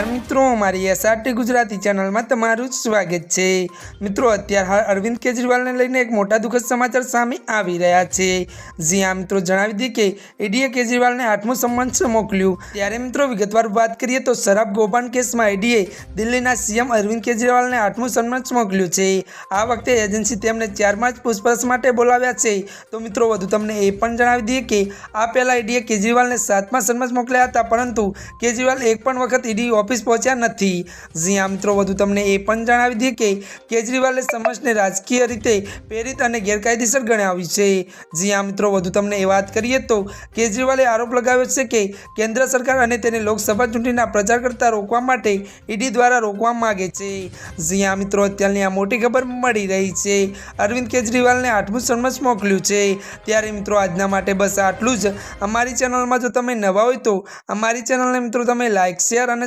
નમસ્કાર મિત્રો, મારી એસઆરટી ગુજરાતી ચેનલમાં તમારું સ્વાગત છે. મિત્રો, અત્યારે હાલ અરવિંદ કેજરીવાલને લઈને એક મોટા દુઃખદ સમાચાર સામે આવી રહ્યા છે. જી આ મિત્રો, જણાવી દઈએ કે ઈડીએ કેજરીવાલને આઠમું સમન્સ મોકલ્યું. ત્યારે મિત્રો, વિગતવાર વાત કરીએ તો શરાબ કૌભાંડ કેસમાં ઈડીએ દિલ્હીના સીએમ અરવિંદ કેજરીવાલને આઠમું સમન્સ મોકલ્યું છે. આ વખતે એજન્સી તેમને ચારમાં જ પૂછપરછ માટે બોલાવ્યા છે. તો મિત્રો, વધુ તમને એ પણ જણાવી દઈએ કે આ પહેલાં ઈડીએ કેજરીવાલને સાતમા સન્માન મોકલ્યા હતા, પરંતુ કેજરીવાલ એક પણ વખત ઈડી ઓફિસ પહોંચ્યા નથી. જી હા મિત્રો, વધુ તમને એ પણ જણાવી દઈએ કે કેજરીવાલે સમજને રાજકીય રીતે પ્રેરિત અને ગેરકાયદેસર ગણાવ્યું છે. જ્યાં મિત્રો, વધુ તમને એ વાત કરીએ તો કેજરીવાલે આરોપ લગાવ્યો છે કે કેન્દ્ર સરકાર અને તેને લોકસભા ચૂંટણીના પ્રચાર કરતા રોકવા માટે ઈડી દ્વારા રોકવા માગે છે. જ્યાં મિત્રો, અત્યારની આ મોટી ખબર મળી રહી છે. અરવિંદ કેજરીવાલને આઠમું સન્મસ મોકલ્યું છે. ત્યારે મિત્રો, આજના માટે બસ આટલું જ. અમારી ચેનલમાં જો તમે નવા હોય તો અમારી ચેનલને મિત્રો તમે લાઇક શેર અને